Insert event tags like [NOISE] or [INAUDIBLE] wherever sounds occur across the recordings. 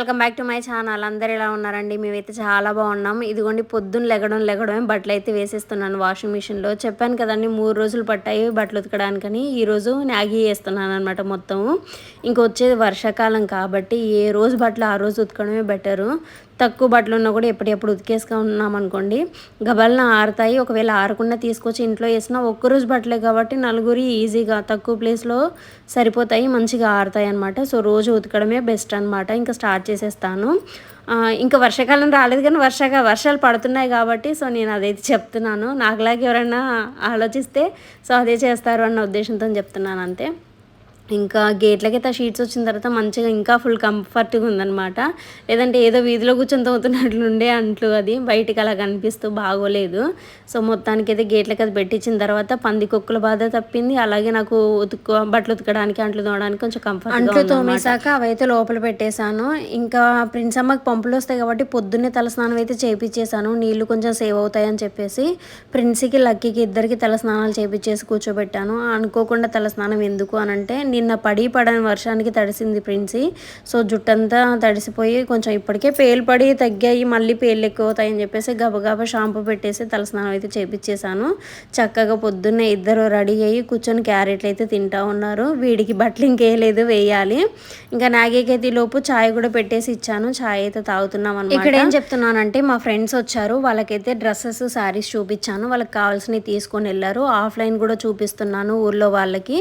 Welcome back to my channel అందరు ఎలా ఉన్నారండి? మేమైతే చాలా బాగున్నాం. ఇదిగోండి పొద్దున్న లెగడం లెగడమే బట్టలు అయితే వేసేస్తున్నాను వాషింగ్ మిషన్లో. చెప్పాను కదండి మూడు రోజులు పట్టాయి బట్టలు ఉతకడానికని. ఈరోజు న్యాగీ వేస్తున్నాను అనమాట మొత్తం ఇంకొచ్చేది వర్షాకాలం కాబట్టి ఏ రోజు బట్టలు ఆ రోజు ఉతకడమే బెటరు. తక్కువ బట్టలు ఉన్నా కూడా ఎప్పుడెప్పుడు ఉతికేసుకున్నాం అనుకోండి. గబల్న ఆరుతాయి. ఒకవేళ ఆరకుండా తీసుకొచ్చి ఇంట్లో వేసినా ఒక్కరోజు బట్టలే కాబట్టి నలుగురి ఈజీగా తక్కువ ప్లేస్లో సరిపోతాయి మంచిగా ఆరుతాయి అనమాట సో రోజు ఉతకడమే బెస్ట్ అనమాట ఇంకా స్టార్ట్ చేసేస్తాను. ఇంకా వర్షాకాలం రాలేదు కానీ వర్షాగా వర్షాలు పడుతున్నాయి కాబట్టి సో నేను అదైతే చెప్తున్నాను. నాకులాగా ఎవరైనా ఆలోచిస్తే సో అదే చేస్తారు అన్న ఉద్దేశంతో చెప్తున్నాను అంతే. ఇంకా గేట్లకైతే ఆ షీట్స్ వచ్చిన తర్వాత మంచిగా ఇంకా ఫుల్ కంఫర్ట్గా ఉందనమాట లేదంటే ఏదో వీధిలో కూర్చొని తవ్వుతున్నట్లుండే అంట్లు అది బయటికి అలా కనిపిస్తూ బాగోలేదు. సో మొత్తానికి అయితే గేట్లకి అది పెట్టించిన తర్వాత పంది కుక్కల బాధ తప్పింది. అలాగే నాకు ఉతుక్కు బట్టలు ఉతకడానికి అంట్లు తోవడానికి కొంచెం కంఫర్ట్ అంట్లు తోమేశాక అవైతే లోపల పెట్టేశాను. ఇంకా ప్రిన్స్ అమ్మకి పంపులు వస్తాయి కాబట్టి పొద్దున్నే తలస్నానం అయితే చేపించేశాను నీళ్ళు కొంచెం సేవ్ అవుతాయని చెప్పేసి ప్రిన్స్కి లక్కీకి ఇద్దరికి తలస్నానాలు చేపించేసి కూర్చోబెట్టాను. అనుకోకుండా తలస్నానం ఎందుకు అని అంటే నిన్న పడి పడని వర్షానికి తడిసింది ప్రిన్సీ. సో జుట్టంతా తడిసిపోయి కొంచెం ఇప్పటికే పేలు పడి తగ్గాయి మళ్ళీ పేలు ఎక్కువ చెప్పేసి గబగబా షాంపూ పెట్టేసి తలస్నానం అయితే చేపించేశాను చక్కగా పొద్దున్నే ఇద్దరు రెడీ అయ్యి కూర్చొని క్యారెట్లు అయితే తింటా ఉన్నారు. వీడికి బట్టలు ఇంకేయలేదు వేయాలి. ఇంకా నాగేకైతే లోపు ఛాయ్ కూడా పెట్టేసి ఇచ్చాను. ఛాయ్ అయితే తాగుతున్నాం అనమాట ఇక్కడ ఏం చెప్తున్నానంటే మా ఫ్రెండ్స్ వచ్చారు వాళ్ళకైతే డ్రెస్సెస్ శారీస్ చూపించాను వాళ్ళకి కావాల్సినవి తీసుకొని వెళ్ళారు. ఆఫ్లైన్ కూడా చూపిస్తున్నాను ఊర్లో వాళ్ళకి.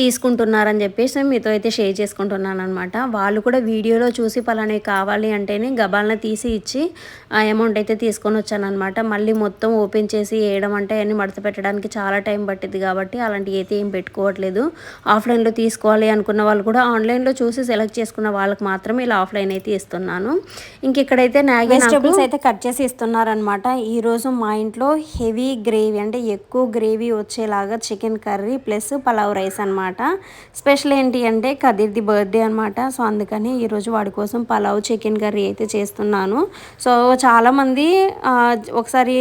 తీసుకుంటున్నారని చెప్పేసి మీతో అయితే షేర్ చేసుకుంటున్నాను అనమాట వాళ్ళు కూడా వీడియోలో చూసి పలానవి కావాలి అంటేనే గబాలను తీసి ఇచ్చి ఆ అమౌంట్ అయితే తీసుకొని వచ్చాను అనమాట మళ్ళీ మొత్తం ఓపెన్ చేసి వేయడం అంటే అన్నీ మడత పెట్టడానికి చాలా టైం పట్టింది కాబట్టి అలాంటివి అయితే ఏం పెట్టుకోవట్లేదు. ఆఫ్లైన్లో తీసుకోవాలి అనుకున్న వాళ్ళు కూడా ఆన్లైన్లో చూసి సెలెక్ట్ చేసుకున్న వాళ్ళకి మాత్రమే ఇలా ఆఫ్లైన్ అయితే ఇస్తున్నాను. ఇంకెక్కడైతే వెజిటబుల్స్ అయితే కట్ చేసి ఇస్తున్నారనమాట ఈరోజు మా ఇంట్లో హెవీ గ్రేవీ అంటే ఎక్కువ గ్రేవీ వచ్చేలాగా chicken curry plus pulao rice అనమాట స్పెషల్ ఏంటి అంటే కదీర్ది బర్త్డే అనమాట సో అందుకని ఈరోజు వాడి కోసం పలావ్ చికెన్ కర్రీ అయితే చేస్తున్నాను. సో చాలామంది ఒకసారి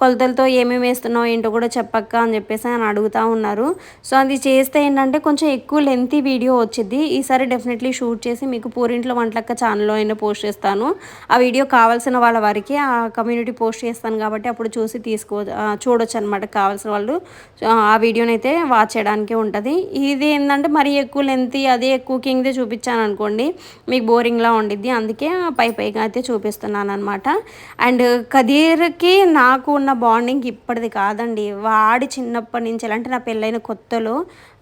కొలతలతో ఏమేమి వేస్తున్నావు ఏంటో కూడా చెప్పక్క అని చెప్పేసి అని అడుగుతూ ఉన్నారు. సో అది చేస్తే ఏంటంటే కొంచెం ఎక్కువ లెంతీ వీడియో వచ్చింది ఈసారి డెఫినెట్లీ షూట్ చేసి మీకు పూరింట్లో వంటలక్క ఛానల్లో అయినా పోస్ట్ చేస్తాను. ఆ వీడియో కావాల్సిన వాళ్ళ వారికి ఆ కమ్యూనిటీ పోస్ట్ చేస్తాను కాబట్టి అప్పుడు చూసి తీసుకో చూడొచ్చు అనమాట కావాల్సిన వాళ్ళు. ఆ వీడియోని అయితే వాచ్ చేయడానికి ఉంటుంది. ఇది ఏంటంటే మరీ ఎక్కువ లెంతీ అదే కుకింగ్దే చూపించాను అనుకోండి మీకు బోరింగ్లా ఉండిద్ది. అందుకే పై పైగా అయితే చూపిస్తున్నాను అనమాట అండ్ కదీర్కి నాకు ఉన్న బాండింగ్ ఇప్పటిది కాదండి. వాడి చిన్నప్పటి నుంచి అంటే నా పెళ్ళైన కొత్తలో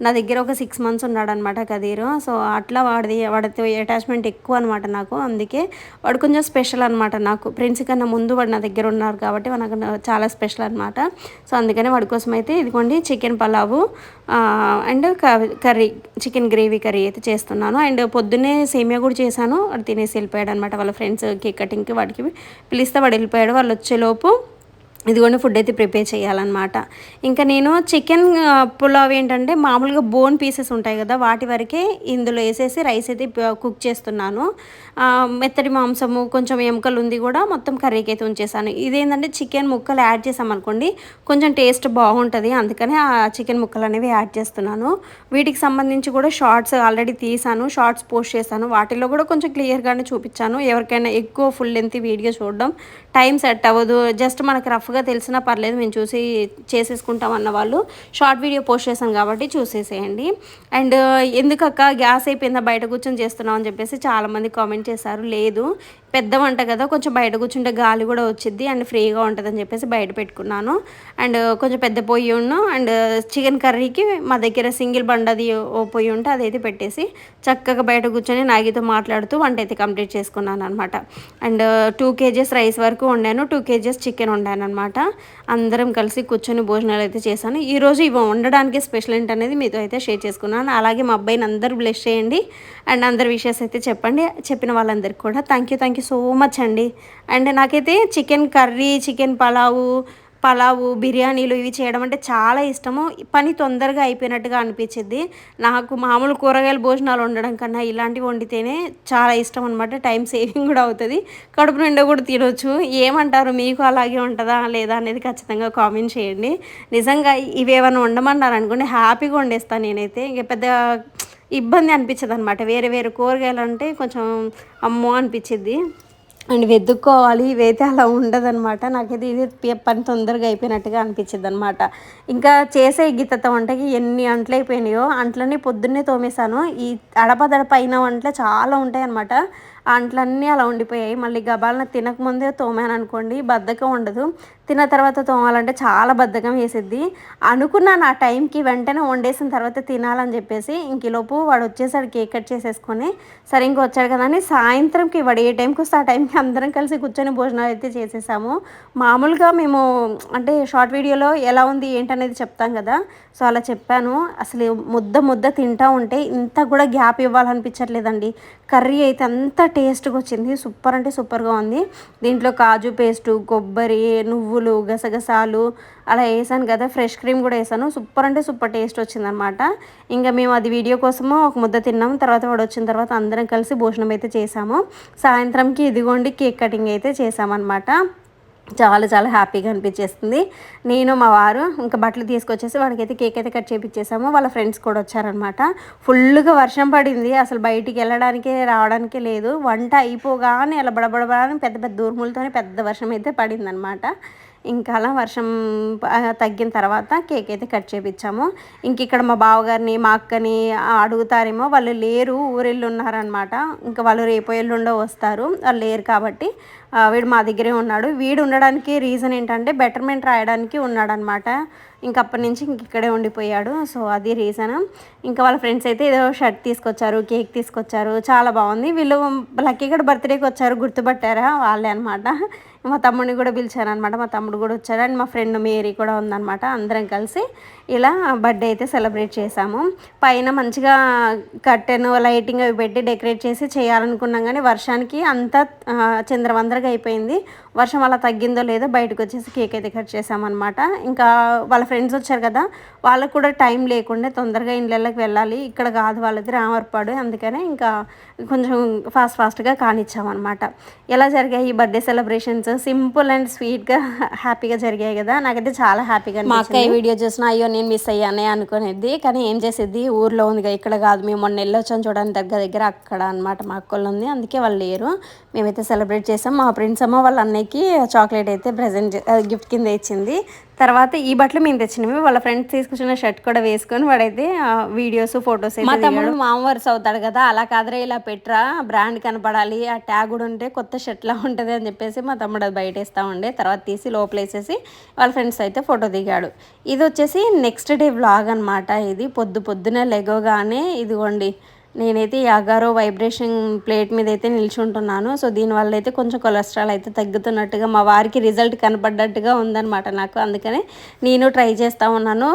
నా దగ్గర ఒక సిక్స్ మంత్స్ ఉన్నాడనమాట కదీరు. సో అట్లా వాడిది వాడితో అటాచ్మెంట్ ఎక్కువ అనమాట నాకు. అందుకే వాడు కొంచెం స్పెషల్ అనమాట నాకు. ఫ్రెండ్స్ కన్నా ముందు వాడు నా దగ్గర ఉన్నారు కాబట్టి నాకు చాలా స్పెషల్ అనమాట సో అందుకనే వాడి కోసం అయితే ఇదిగోండి chicken pulao and curry chicken gravy curry అయితే చేస్తున్నాను. అండ్ పొద్దున్నే సేమియా కూడా చేశాను. వాడు తినేసి వెళ్ళిపోయాడు అనమాట వాళ్ళ ఫ్రెండ్స్ కేక్ కటింగ్కి వాడికి పిలిస్తే వాడు వెళ్ళిపోయాడు. వాళ్ళు వచ్చేలోపు ఇదిగోండి ఫుడ్ అయితే ప్రిపేర్ చేయాలన్నమాట. ఇంకా నేను చికెన్ పులావ్ ఏంటంటే మామూలుగా బోన్ పీసెస్ ఉంటాయి కదా వాటి వరకే ఇందులో వేసేసి రైస్ అయితే కుక్ చేస్తున్నాను. మెత్తడి మాంసము కొంచెం ఎముకలు ఉంది కూడా మొత్తం కర్రీకి అయితే ఉంచేసాను. ఇదేంటంటే చికెన్ ముక్కలు యాడ్ చేసామనుకోండి కొంచెం టేస్ట్ బాగుంటుంది అందుకని ఆ చికెన్ ముక్కలు అనేవి యాడ్ చేస్తున్నాను. వీటికి సంబంధించి కూడా షార్ట్స్ ఆల్రెడీ తీసాను షార్ట్స్ పోస్ట్ చేశాను. వాటిలో కూడా కొంచెం క్లియర్గానే చూపించాను. ఎవరికైనా ఎక్కువ ఫుల్ లెంత్ వీడియో చూడడం టైం సెట్ అవ్వదు. జస్ట్ మనకు రఫ్గా బాగా తెలిసినా పర్లేదు మేము చూసి చేసేసుకుంటాం అన్న వాళ్ళు. షార్ట్ వీడియో పోస్ట్ చేసాం కాబట్టి చూసేసేయండి. అండ్ ఎందుకక్క గ్యాస్ అయిపోయిందా బయట కూర్చొని చేస్తున్నాం అని చెప్పేసి చాలామంది కామెంట్ చేశారు. లేదు పెద్ద వంట కదా కొంచెం బయట కూర్చుంటే గాలి కూడా వచ్చింది అండ్ ఫ్రీగా ఉంటుంది అని చెప్పేసి బయట పెట్టుకున్నాను. అండ్ కొంచెం పెద్ద పొయ్యి ఉన్ను అండ్ చికెన్ కర్రీకి మా దగ్గర సింగిల్ బండది ఓ పొయ్యి ఉంటే అదైతే పెట్టేసి చక్కగా బయట కూర్చొని నాగితో మాట్లాడుతూ వంట అయితే కంప్లీట్ చేసుకున్నాను అనమాట అండ్ టూ కేజెస్ రైస్ వరకు వండాను టూ కేజెస్ చికెన్ వండాను అనమాట అందరం కలిసి కూర్చొని భోజనాలు అయితే చేశాను. ఈరోజు ఇవి వండడానికి స్పెషల్ ఏంటనేది మీతో అయితే షేర్ చేసుకున్నాను. అలాగే మా అబ్బాయిని అందరూ బ్లెస్ చేయండి. అండ్ అందరి విషయాస్ అయితే చెప్పండి. చెప్పిన వాళ్ళందరికీ కూడా. Thank you thank you so much అండి. అండ్ నాకైతే chicken curry chicken pulao pulao బిర్యానీలు ఇవి చేయడం అంటే చాలా ఇష్టము. పని తొందరగా అయిపోయినట్టుగా అనిపించింది నాకు మామూలు కూరగాయల భోజనాలు వండడం కన్నా ఇలాంటివి వండితేనే చాలా ఇష్టం అనమాట టైం సేవింగ్ కూడా అవుతుంది. కడుపు నిండా కూడా తినొచ్చు. ఏమంటారు? మీకు అలాగే ఉంటుందా? లేదా? అనేది ఖచ్చితంగా కామెంట్ చేయండి. నిజంగా ఇవేమైనా వండమన్నారు అనుకోండి హ్యాపీగా వండేస్తాను నేనైతే. ఇంక పెద్ద ఇబ్బంది అనిపించదు అనమాట వేరే వేరే కూరగాయలు అంటే కొంచెం అమ్మో అనిపించింది అండ్ వెతుక్కోవాలి ఇవైతే అలా ఉండదనమాట నాకైతే ఇది పని తొందరగా అయిపోయినట్టుగా అనిపించింది అనమాట ఇంకా చేసే గీతతో వంటకి ఎన్ని అంట్లు అయిపోయినాయో అంట్లని పొద్దున్నే తోమేశాను. ఈ అడపదడప అయిన వంటలు చాలా ఉంటాయన్నమాట. అంట్లన్నీ అలా ఉండిపోయాయి. మళ్ళీ గబాలన తినకముందే తోమాను అనుకోండి బద్ధకం ఉండదు. తిన్న తర్వాత తోమాలంటే చాలా బద్ధకం వేసిద్ది. అనుకున్నాను ఆ టైంకి వెంటనే వండేసిన తర్వాత తినాలని చెప్పేసి ఇంకలోపు వాడు వచ్చేసాడు కేక్ కట్ చేసేసుకొని. సరే ఇంక వచ్చాడు కదా అని సాయంత్రంకి వాడు ఏ టైంకి వస్తే ఆ టైంకి అందరం కలిసి కూర్చొని భోజనాలు అయితే చేసేసాము. మామూలుగా మేము అంటే షార్ట్ వీడియోలో ఎలా ఉంది ఏంటనేది చెప్తాం కదా. సో అలా చెప్పాను. అసలు ముద్ద ముద్ద తింటా ఉంటే ఇంత కూడా గ్యాప్ ఇవ్వాలనిపించట్లేదండి. కర్రీ అయితే అంత టేస్ట్గా వచ్చింది. సూపర్ అంటే సూపర్గా ఉంది. దీంట్లో కాజు పేస్టు కొబ్బరి నువ్వులు గసగసాలు అలా వేసాను కదా. ఫ్రెష్ క్రీమ్ కూడా వేసాను. సూపర్ అంటే సూపర్ టేస్ట్ వచ్చిందనమాట ఇంకా మేము అది వీడియో కోసము ఒక ముద్ద తిన్నాము. తర్వాత వాడు వచ్చిన తర్వాత అందరం కలిసి భోజనం అయితే చేసాము. సాయంత్రంకి ఇదిగోండి కేక్ కటింగ్ అయితే చేసామన్నమాట. చాలా చాలా హ్యాపీగా అనిపించేస్తుంది. నేను మా వారు ఇంకా బట్టలు తీసుకొచ్చేసి వాడికైతే కేక్ అయితే కట్ చేపించేసాము వాళ్ళ ఫ్రెండ్స్ కూడా వచ్చారనమాట ఫుల్గా వర్షం పడింది. అసలు బయటికి వెళ్ళడానికే రావడానికే లేదు. వంట అయిపోగానే అలా బడబడబడని పెద్ద పెద్ద దూరములతోనే పెద్ద వర్షం అయితే పడిందనమాట ఇంకా అలా వర్షం తగ్గిన తర్వాత కేక్ అయితే కట్ చేపించాము ఇంక ఇక్కడ మా బావగారిని మా అక్కని అడుగుతారేమో వాళ్ళు లేరు ఊరెళ్ళు ఉన్నారనమాట ఇంకా వాళ్ళు రేపు ఎల్లుండో వస్తారు వాళ్ళు లేరు కాబట్టి వీడు మా దగ్గరే ఉన్నాడు. వీడు ఉండడానికి రీజన్ ఏంటంటే బెటర్మెంట్ రాయడానికి ఉన్నాడనమాట. ఇంక అప్పటి నుంచి ఇంక ఇక్కడే ఉండిపోయాడు. సో అది రీజన్ ఇంకా వాళ్ళ ఫ్రెండ్స్ అయితే ఏదో షర్ట్ తీసుకొచ్చారు కేక్ తీసుకొచ్చారు. చాలా బాగుంది. వీళ్ళు లక్కీ కూడా బర్త్డేకి వచ్చారు గుర్తుపట్టారా? వాళ్ళే అనమాట మా తమ్ముడిని కూడా పిలిచారనమాట మా తమ్ముడు కూడా వచ్చాడు. అండ్ మా ఫ్రెండ్ మేరీ కూడా ఉందన్నమాట. అందరం కలిసి ఇలా బర్త్డే అయితే సెలబ్రేట్ చేసాము పైన మంచిగా కట్టెను లైటింగ్ అవి పెట్టి డెకరేట్ చేసి చేయాలనుకున్నాం. కానీ వర్షానికి అంతా చంద్రవందరగా అయిపోయింది. వర్షం అలా తగ్గిందో లేదో బయటకు వచ్చేసి కేక్ అయితే కట్ చేసామన్నమాట ఇంకా వాళ్ళ ఫ్రెండ్స్ వచ్చారు కదా వాళ్ళకు కూడా టైం లేకుండా తొందరగా ఇండ్లకి వెళ్ళాలి. ఇక్కడ కాదు వాళ్ళది రామర్పాడు అందుకనే ఇంకా కొంచెం ఫాస్ట్ ఫాస్ట్గా కానిచ్చామన్నమాట. ఎలా జరిగాయి ఈ బర్త్డే సెలబ్రేషన్స్? సింపుల్ అండ్ స్వీట్గా హ్యాపీగా జరిగాయి కదా. నాకైతే చాలా హ్యాపీగా మా అక్క ఈ వీడియో చూసిన అయ్యో నేను మిస్ అయ్యానే అనుకునేది. కానీ ఏం చేసేది? ఊర్లో ఉంది కదా, ఇక్కడ కాదు. మేము మొన్న వెళ్ళొచ్చాం చూడడానికి దగ్గర దగ్గర అక్కడ అనమాట మా అక్కలు ఉంది అందుకే వాళ్ళు లేరు. మేమైతే సెలబ్రేట్ చేసాం. మా ఫ్రెండ్స్ అమ్మ వాళ్ళ అన్నయ్యకి చాక్లెట్ అయితే ప్రజెంట్ గిఫ్ట్ కింద ఇచ్చింది. తర్వాత ఈ బట్టలు మేము తెచ్చినవి వాళ్ళ ఫ్రెండ్స్ తీసుకొచ్చిన షర్ట్ కూడా వేసుకొని వాడైతే వీడియోస్ ఫొటోస్ మా తమ్ముడు మామ వరుస అవుతాడు కదా అలా కాదరే ఇలా పెట్టరా బ్రాండ్ కనపడాలి ఆ ట్యాగ్ కూడా ఉంటే కొత్త షర్ట్లా ఉంటుంది అని చెప్పేసి మా తమ్ముడు అది బయట వేస్తూ ఉండే. తర్వాత తీసి లోపల వేసేసి వాళ్ళ ఫ్రెండ్స్ అయితే ఫోటో దిగాడు. ఇది వచ్చేసి నెక్స్ట్ డే వ్లాగ్ అనమాట ఇది. పొద్దు పొద్దున లెగోగానే ఇదిగోండి నేనైతే ఈ అగారో వైబ్రేషన్ ప్లేట్ మీద అయితే నిల్చుంటున్నాను. సో దీనివల్ల అయితే కొంచెం కొలెస్ట్రాల్ అయితే తగ్గుతున్నట్టుగా మా వారికి రిజల్ట్ కనపడ్డట్టుగా ఉందన్నమాట నాకు. అందుకనే నేను ట్రై చేస్తూ ఉన్నాను.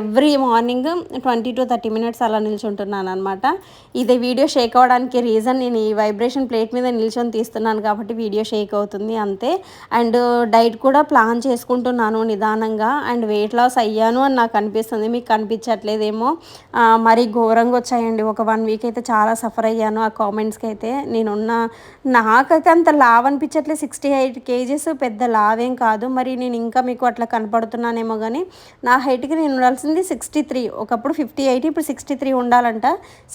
Every morning twenty two thirty minutes అలా నిల్చుంటున్నాను అనమాట ఇది వీడియో షేక్ అవ్వడానికి రీజన్ నేను ఈ వైబ్రేషన్ ప్లేట్ మీద నిల్చొని తీస్తున్నాను కాబట్టి వీడియో షేక్ అవుతుంది అంతే. అండ్ డైట్ కూడా ప్లాన్ చేసుకుంటున్నాను నిదానంగా. అండ్ వెయిట్ లాస్ అయ్యాను అని నాకు అనిపిస్తుంది. మీకు కనిపించట్లేదేమో. మరీ ఘోరంగా వచ్చాయండి. ఒక వన్ వీక్ అయితే చాలా సఫర్ అయ్యాను. ఆ కామెంట్స్కి అయితే నేనున్న నాకైతే అంత లావ్ అనిపించట్లేదు. సిక్స్టీ ఎయిట్ కేజెస్ పెద్ద లావేం కాదు. మరి నేను ఇంకా మీకు అట్లా కనపడుతున్నానేమో కానీ నా హైట్కి నేను ఉండాల్సింది సిక్స్టీ త్రీ ఒకప్పుడు ఫిఫ్టీ ఎయిట్ ఇప్పుడు సిక్స్టీ త్రీ ఉండాలంట.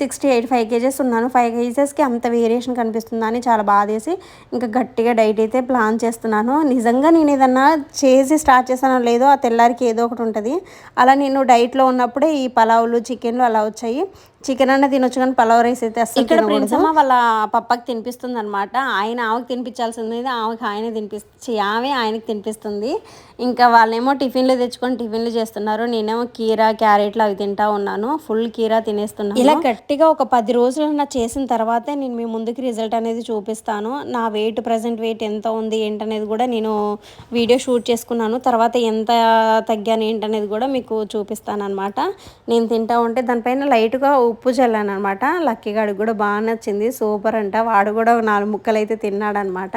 సిక్స్టీ ఎయిట్ ఫైవ్ కేజెస్ ఉన్నాను. ఫైవ్ కేజెస్కి అంత వేరియేషన్ కనిపిస్తుందా అని చాలా బాధేసి ఇంకా గట్టిగా డైట్ అయితే ప్లాన్ చేస్తున్నాను. నిజంగా నేను ఏదన్నా చేసి స్టార్ట్ చేశానో లేదో ఆ తెల్లారికి ఏదో ఒకటి ఉంటుంది. అలా నేను డైట్లో ఉన్నప్పుడే ఈ పలావులు చికెన్లు అలా వచ్చాయి. చికెన్ అన్న తినొచ్చు కానీ పలావ్ రైస్ అయితే అసలు ఇక్కడ ఫ్రెండ్స్ అమ్మ వాళ్ళ పప్పకి తినిపిస్తుంది అనమాట ఆయన ఆమెకు తినిపించాల్సింది ఆమెకి ఆయన తినిపిస్తుంది ఆమె ఆయనకి తినిపిస్తుంది. ఇంకా వాళ్ళేమో టిఫిన్లు తెచ్చుకొని టిఫిన్లు చేస్తున్నారు. నేనేమో కీరా క్యారెట్లు అవి తింటా ఉన్నాను. ఫుల్ కీరా తినేస్తున్నాను. ఇలా గట్టిగా ఒక పది రోజులు నా చేసిన తర్వాతే నేను మీ ముందుకి రిజల్ట్ అనేది చూపిస్తాను. నా వెయిట్ ప్రజెంట్ వెయిట్ ఎంత ఉంది ఏంటనేది కూడా నేను వీడియో షూట్ చేసుకున్నాను. తర్వాత ఎంత తగ్గాను ఏంటనేది కూడా మీకు చూపిస్తాను అనమాట నేను తింటా ఉంటే దానిపైన లైట్గా ఉప్పు చల్లాను అనమాట లక్కీగాడికి కూడా బాగా నచ్చింది. సూపర్ అంట. వాడు కూడా నాలుగు ముక్కలు అయితే తిన్నాడు అనమాట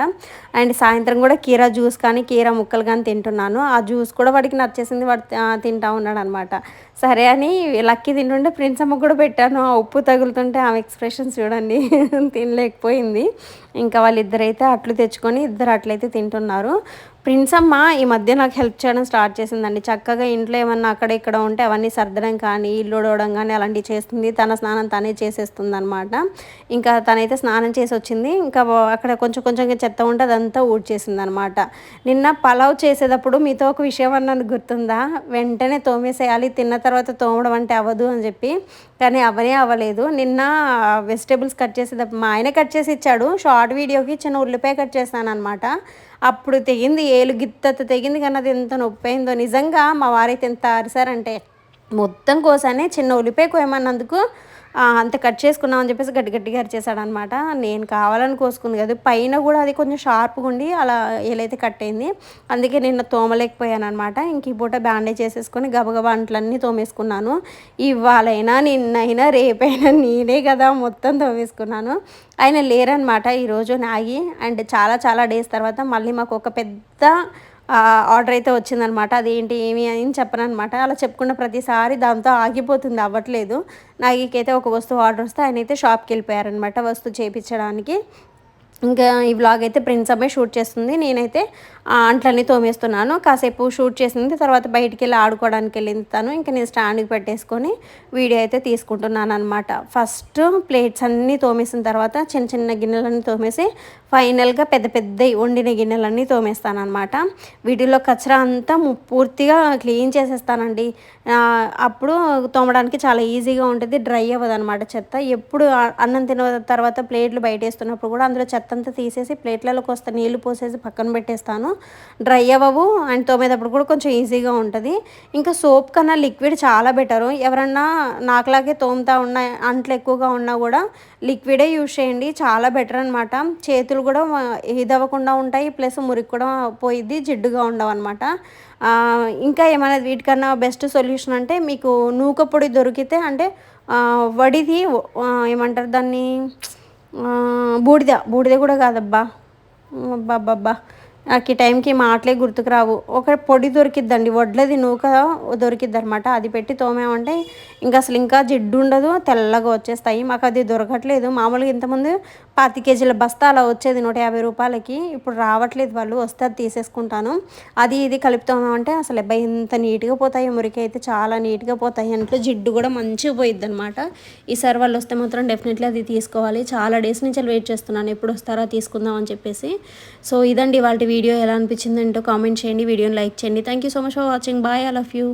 అండ్ సాయంత్రం కూడా కీరా జ్యూస్ కానీ కీరా ముక్కలు కానీ తింటున్నాను. ఆ జ్యూస్ కూడా వాడికి నచ్చేసింది. వాడు తింటా ఉన్నాడు అనమాట సరే అని లక్కీ తింటుంటే ప్రిన్స్ అమ్మ కూడా పెట్టాను. ఆ ఉప్పు తగులుతుంటే ఆమె ఎక్స్ప్రెషన్స్ చూడండి. [LAUGHS] తినలేకపోయింది. ఇంకా వాళ్ళిద్దరైతే అట్లు తెచ్చుకొని ఇద్దరు అట్లయితే తింటున్నారు. ప్రిన్స్ అమ్మ ఈ మధ్య నాకు హెల్ప్ చేయడం స్టార్ట్ చేసిందండి. చక్కగా ఇంట్లో ఏమన్నా అక్కడ ఇక్కడ ఉంటే అవన్నీ సర్దడం కానీ ఇల్లు ఉడవడం కానీ అలాంటివి చేస్తుంది. తన స్నానం తనే చేసేస్తుంది అనమాట ఇంకా తనైతే స్నానం చేసి వచ్చింది. ఇంకా అక్కడ కొంచెం కొంచెంగా చెత్త ఉంటే అదంతా ఊడ్చేసింది అనమాట నిన్న పలావ్ చేసేటప్పుడు మీతో ఒక విషయం అన్నది గుర్తుందా? వెంటనే తోమేసేయాలి తిన్న తర్వాత తోమడం అంటే అవ్వదు అని చెప్పి. కానీ అవనే అవ్వలేదు. నిన్న వెజిటేబుల్స్ కట్ చేసేటప్పుడు మా ఆయన కట్ చేసి ఇచ్చాడు. షార్ట్ వీడియోకి చిన్న ఉల్లిపాయ కట్ చేస్తాను అనమాట అప్పుడు తెగింది ఏలు గిత్తత తెగింది కానీ అది ఎంత నొప్పి అయిందో నిజంగా మా వారైతే ఎంత అరిసారంటే మొత్తం కోసానే చిన్న ఉల్లిపాయ కోయమన్నందుకు అంత కట్ చేసుకున్నాం అని చెప్పేసి గట్టి గట్టిగా అరిచేసాడు అనమాట నేను కావాలని కోసుకుంది కదా పైన కూడా అది కొంచెం షార్ప్గా ఉండి అలా ఏలైతే కట్ అయింది. అందుకే నిన్న తోమలేకపోయాను అనమాట ఇంక ఈ పూట బ్యాండేజ్ చేసేసుకొని గబగబా అంట్లన్నీ తోమేసుకున్నాను. ఇవాళైనా నిన్నైనా రేపైనా నేనే కదా మొత్తం తోమేసుకున్నాను. ఆయన లేరనమాట ఈరోజు నాగి. అండ్ చాలా చాలా డేస్ తర్వాత మళ్ళీ మాకు ఒక పెద్ద ఆర్డర్ అయితే వచ్చిందనమాట. అదేంటి ఏమి అని చెప్పను అనమాట అలా చెప్పుకున్న ప్రతిసారి దాంతో ఆగిపోతుంది అవ్వట్లేదు. నాకైతే ఒక వస్తువు ఆర్డర్ వస్తే ఆయన అయితే షాప్కి వెళ్ళిపోయారనమాట వస్తువు చేయించడానికి ఇంకా ఈ బ్లాగ్ అయితే ప్రిన్స్ అమ్మాయి షూట్ చేస్తుంది. నేనైతే అంట్లన్నీ తోమేస్తున్నాను. కాసేపు షూట్ చేసింది తర్వాత బయటికి వెళ్ళి ఆడుకోవడానికి వెళ్ళింది తను. ఇంకా నేను స్టాండ్కి పెట్టేసుకొని వీడియో అయితే తీసుకుంటున్నాను అనమాట ఫస్ట్ ప్లేట్స్ అన్నీ తోమేసిన తర్వాత చిన్న చిన్న గిన్నెలన్నీ తోమేసి ఫైనల్గా పెద్ద పెద్ద వండిన గిన్నెలన్నీ తోమేస్తాను అనమాట వీటిలో కచరా అంతా పూర్తిగా క్లీన్ చేసేస్తానండి. అప్పుడు తోమడానికి చాలా ఈజీగా ఉంటుంది డ్రై అవ్వదు అనమాట చెత్త. ఎప్పుడు అన్నం తిన తర్వాత ప్లేట్లు బయట వేస్తున్నప్పుడు కూడా అందులో చెత్త చెత్తంతా తీసేసి ప్లేట్లలోకి వస్తే నీళ్ళు పోసేసి పక్కన పెట్టేస్తాను. డ్రై అవ్వవు అండ్ తోమేటప్పుడు కూడా కొంచెం ఈజీగా ఉంటుంది. ఇంకా సోప్ కన్నా లిక్విడ్ చాలా బెటరు. ఎవరన్నా నాకులాగే తోముతా ఉన్న అంట్లు ఎక్కువగా ఉన్నా కూడా లిక్విడే యూజ్ చేయండి. చాలా బెటర్ అనమాట చేతులు కూడా ఇదవ్వకుండా ఉంటాయి ప్లస్ మురికి కూడా పోయిద్ది జిడ్డుగా ఉండవు అనమాట ఇంకా ఏమైనా వీటికన్నా బెస్ట్ సొల్యూషన్ అంటే మీకు నూక పొడి దొరికితే అంటే వడిది ఏమంటారు దాన్ని? బూడిద బూడిద కూడా కాదబ్బా. అబ్బా అబ్బా నాకు ఈ టైంకి మాటలే గుర్తుకు రావు ఒక పొడి దొరికిద్దండి వడ్లది నూక దొరికిద్ది అనమాట అది పెట్టి తోమేమంటే ఇంకా అసలు ఇంకా జిడ్డు ఉండదు తెల్లగా వచ్చేస్తాయి. మాకు అది దొరకట్లేదు. మామూలుగా ఇంతకుముందు పాతి కేజీల బస్తా అలా వచ్చేది నూట యాభై రూపాయలకి. ఇప్పుడు రావట్లేదు వాళ్ళు వస్తే అది తీసేసుకుంటాను. అది ఇది కలుపుతామంటే అసలు అబ్బాయి ఇంత నీట్గా పోతాయి. మురికి అయితే చాలా నీట్గా పోతాయి. అంటే జిడ్డు కూడా మంచిగా పోయిద్ది అనమాట ఈసారి వాళ్ళు వస్తే మాత్రం డెఫినెట్లీ అది తీసుకోవాలి. చాలా డేస్ నుంచి వెయిట్ చేస్తున్నాను. ఎప్పుడు వస్తారో తీసుకుందాం అని చెప్పేసి. సో ఇదండి వాళ్ళ వీడియో ఎలా అనిపించింది కామెంట్ చేయండి. వీడియోని లైక్ చేయండి. Thank you so much for watching bye all of you